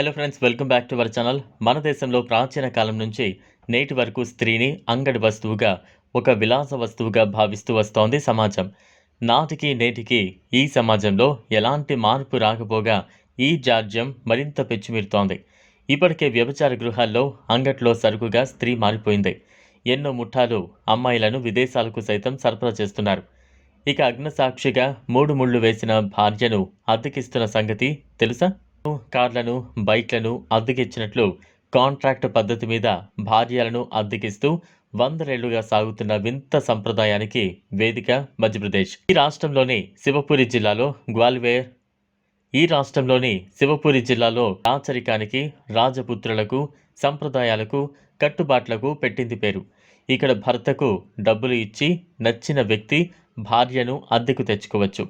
Hello friends welcome back to our channel మన దేశంలో ప్రాచీన కాలం నుంచి నేటి వరకు స్త్రీని అంగడి వస్తువుగా ఒక విలాస వస్తువుగా భావిస్తూ వస్తోంది సమాజం. నాటికి నేటికి ఈ సమాజంలో ఎలాంటి మార్పు రాకపోగా ఈ జార్జ్యం మరింత పెచ్చుమీరుతోంది. ఇప్పటికే వ్యభిచార గృహాల్లో అంగట్లో సరుకుగా స్త్రీ మారిపోయింది. ఎన్నో ముఠాలు అమ్మాయిలను విదేశాలకు సైతం సరఫరా చేస్తున్నారు. ఇక అగ్నసాక్షిగా మూడు ముళ్ళు వేసిన భార్యను అద్దెకిస్తున్న సంగతి తెలుసా? కార్లను బైక్లను అద్దెకిచ్చినట్లు కాంట్రాక్ట్ పద్ధతి మీద భార్యలను అద్దెకిస్తూ వందలేళ్ళుగా సాగుతున్న వింత సంప్రదాయానికి వేదిక మధ్యప్రదేశ్. ఈ రాష్ట్రంలోని శివపురి జిల్లాలో గ్వాల్వేర్ ఈ రాష్ట్రంలోని శివపురి జిల్లాలో రాచరికానికి రాజపుత్రులకు సంప్రదాయాలకు కట్టుబాట్లకు పెట్టింది పేరు. ఇక్కడ భర్తకు డబ్బులు ఇచ్చి నచ్చిన వ్యక్తి భార్యను అద్దెకు తెచ్చుకోవచ్చు.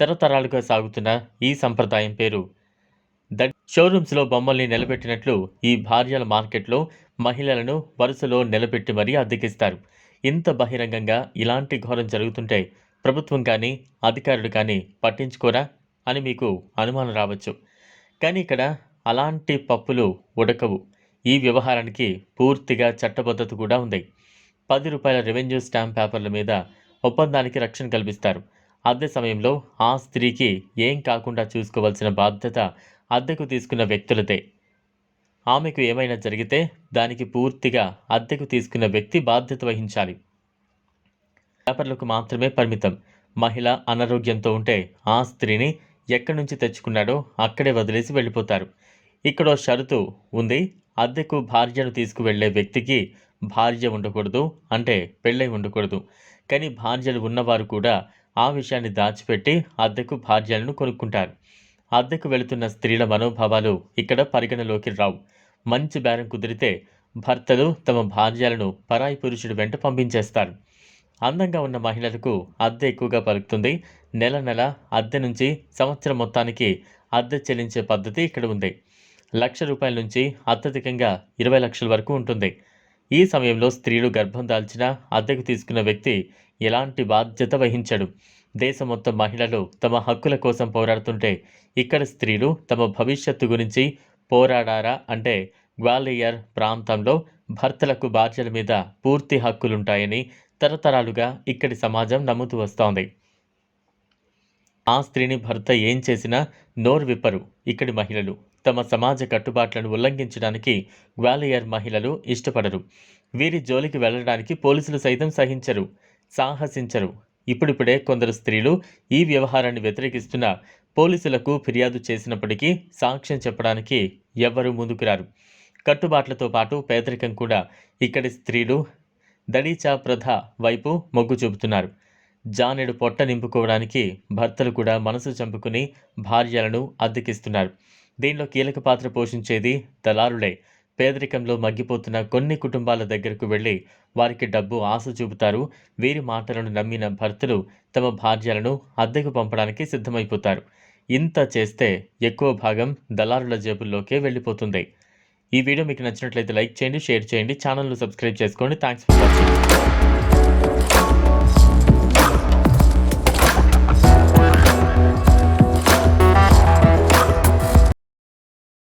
తరతరాలుగా సాగుతున్న ఈ సంప్రదాయం పేరు ద షోరూమ్స్లో బొమ్మల్ని నిలబెట్టినట్లు ఈ భార్యల మార్కెట్లో మహిళలను వరుసలో నిలబెట్టి మరీ అద్దెకిస్తారు. ఇంత బహిరంగంగా ఇలాంటి ఘోరం జరుగుతుంటే ప్రభుత్వం కానీ అధికారులు కానీ పట్టించుకోరా అని మీకు అనుమానం రావచ్చు. కానీ ఇక్కడ అలాంటి పప్పులు ఉడకవు. ఈ వ్యవహారానికి పూర్తిగా చట్టబద్ధత కూడా ఉంది. పది రూపాయల రెవెన్యూ స్టాంప్ పేపర్ల మీద ఒప్పందానికి రక్షణ కల్పిస్తారు. అదే సమయంలో ఆ స్త్రీకి ఏం కాకుండా చూసుకోవాల్సిన బాధ్యత అద్దెకు తీసుకున్న వ్యక్తులదే. ఆమెకు ఏమైనా జరిగితే దానికి పూర్తిగా అద్దెకు తీసుకున్న వ్యక్తి బాధ్యత వహించాలి. పేపర్లకు మాత్రమే పరిమితం. మహిళ అనారోగ్యంతో ఉంటే ఆ స్త్రీని ఎక్కడి నుంచి తెచ్చుకున్నాడో అక్కడే వదిలేసి వెళ్ళిపోతారు. ఇక్కడ షరతు ఉంది. అద్దెకు భార్యను తీసుకువెళ్ళే వ్యక్తికి భార్య ఉండకూడదు అంటే పెళ్ళై ఉండకూడదు. కానీ భార్యలు ఉన్నవారు కూడా ఆ విషయాన్ని దాచిపెట్టి అద్దెకు భార్యలను కొనుక్కుంటారు. అద్దెకు వెళుతున్న స్త్రీల మనోభావాలు ఇక్కడ పరిగణలోకి రావు. మంచి బేరం కుదిరితే భర్తలు తమ భార్యలను పరాయి పురుషుడు వెంట పంపించేస్తారు. అందంగా ఉన్న మహిళలకు అద్దె ఎక్కువగా పలుకుతుంది. నెల నెల అద్దె నుంచి సంవత్సరం మొత్తానికి అద్దె చెల్లించే పద్ధతి ఇక్కడ ఉంది. లక్ష రూపాయల నుంచి అత్యధికంగా ఇరవై లక్షల వరకు ఉంటుంది. ఈ సమయంలో స్త్రీలు గర్భం దాల్చిన అద్దెకు తీసుకున్న వ్యక్తి ఎలాంటి బాధ్యత వహించడు. దేశం మొత్తం మహిళలు తమ హక్కుల కోసం పోరాడుతుంటే ఇక్కడ స్త్రీలు తమ భవిష్యత్తు గురించి పోరాడారా అంటే గ్వాలియర్ ప్రాంతంలో భర్తలకు భార్యల మీద పూర్తి హక్కులుంటాయని తరతరాలుగా ఇక్కడి సమాజం నమ్ముతూ వస్తోంది. ఆ స్త్రీని భర్త ఏం చేసినా నోరు విప్పరు ఇక్కడి మహిళలు. తమ సమాజ కట్టుబాట్లను ఉల్లంఘించడానికి గ్వాలియర్ మహిళలు ఇష్టపడరు. వీరి జోలికి వెళ్ళడానికి పోలీసులు సైతం సహించరు సాహసించరు. ఇప్పుడిప్పుడే కొందరు స్త్రీలు ఈ వ్యవహారాన్ని వ్యతిరేకిస్తున్న పోలీసులకు ఫిర్యాదు చేసినప్పటికీ సాక్ష్యం చెప్పడానికి ఎవ్వరూ ముందుకు రారు కట్టుబాట్లతో పాటు పేదరికం కూడా ఇక్కడి స్త్రీలు దడీచా ప్రధ వైపు మొగ్గు చూపుతున్నారు. జానెడు పొట్ట నింపుకోవడానికి భర్తలు కూడా మనసు చంపుకుని భార్యలను అద్దెకిస్తున్నారు. దీనిలో కీలక పాత్ర పోషించేది దళారులే. పేదరికంలో మగ్గిపోతున్న కొన్ని కుటుంబాల దగ్గరకు వెళ్ళి వారికి డబ్బు ఆశ చూపుతారు. వీరి మాటలను నమ్మిన భర్తలు తమ భార్యలను అద్దెకు పంపడానికి సిద్ధమైపోతారు. ఇంత చేస్తే ఎక్కువ భాగం దళారుల జేబుల్లోకే వెళ్ళిపోతుంది. ఈ వీడియో మీకు నచ్చినట్లయితే లైక్ చేయండి షేర్ చేయండి ఛానల్ను సబ్స్క్రైబ్ చేసుకోండి. Thanks for watching.